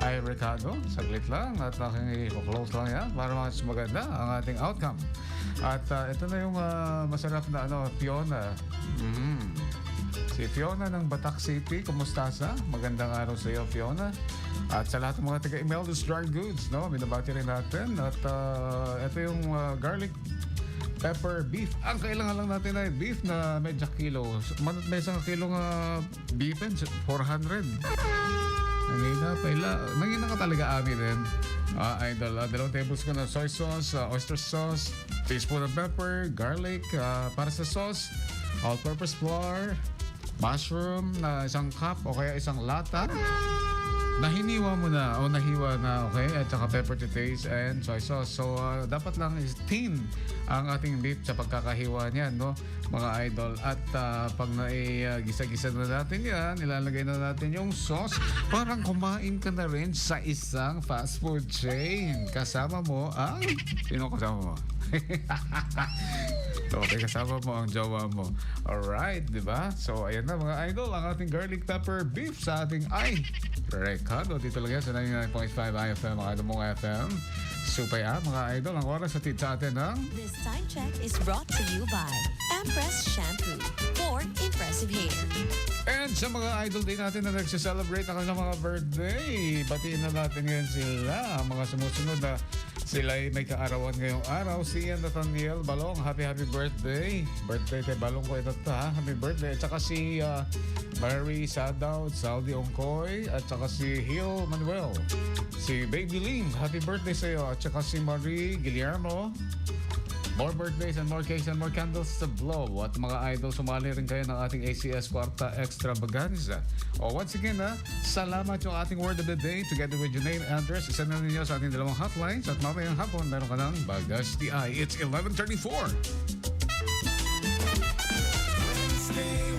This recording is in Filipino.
ay Ricardo. Saglit lang at aking i-close lang yan para mas maganda ang ating outcome. At ah, ito na yung ah, masarap na ano, Fiona. Mm. Si Fiona ng Batak City, kumusta sa? Magandang araw sa iyo, Fiona. At sa lahat ng mga taga-Imelda's Dry Goods, no? Binabati rin natin. At ah, ito yung ah, garlic pepper beef. Ang kailangan lang natin ay beef na medyo kilo. May isang kilo nga beef and 400. Nangina pa ila. Nangina ka talaga amin din. Ah, idol, uh, dalawang tablespoon ng soy sauce, ah, oyster sauce, teaspoon of pepper, garlic, ah, para sa sauce, all-purpose flour, mushroom na isang cup o kaya isang lata. Nahiniwa mo na o nahiwa na, okay? At saka pepper to taste and soy sauce. So, ah, dapat lang is thin ang ating beef sa pagkakahiwa niyan, no? Mga idol. At ah, pag naigisa-gisa na natin yan, ilalagay na natin yung sauce. Parang kumain ka na rin sa isang fast food chain. Kasama mo ang... Sino kasama mo? Okay, kasama mo ang jowa mo. Alright, di ba? So, ayan na mga idol, ang ating garlic pepper beef sa ating ay Recado. Dito lang yan sa 99.5 IFM, mga idol mong FM. Super ah, mga idol, ang oras sa sa atin ng This time check is brought to you by Empress Shampoo for impressive hair. And sa mga idol din natin na nagsiselebrate na kanilang mga birthday, batiin na natin ngayon sila, mga sumusunod na sila ay may kaarawan ngayong araw. Si Nathaniel Balong, happy happy birthday. Birthday kay Balong ko ito ta, happy birthday. At saka si ah, Mary Sadaw, Saldi Ongkoy, at saka si Hill Manuel. Si Baby Ling, happy birthday sa iyo. At saka si Marie Guillermo, More birthdays and more cakes and more candles to blow. At mga idol, sumali rin kayo ng ating ACS Kwarta Extravaganza. O once again, ha, salamat yung ating word of the day together with your name and address. Isa na ninyo sa ating dalawang hotlines at mamayang hapon, meron ka ng Bagas TI. It's 1134. Wednesday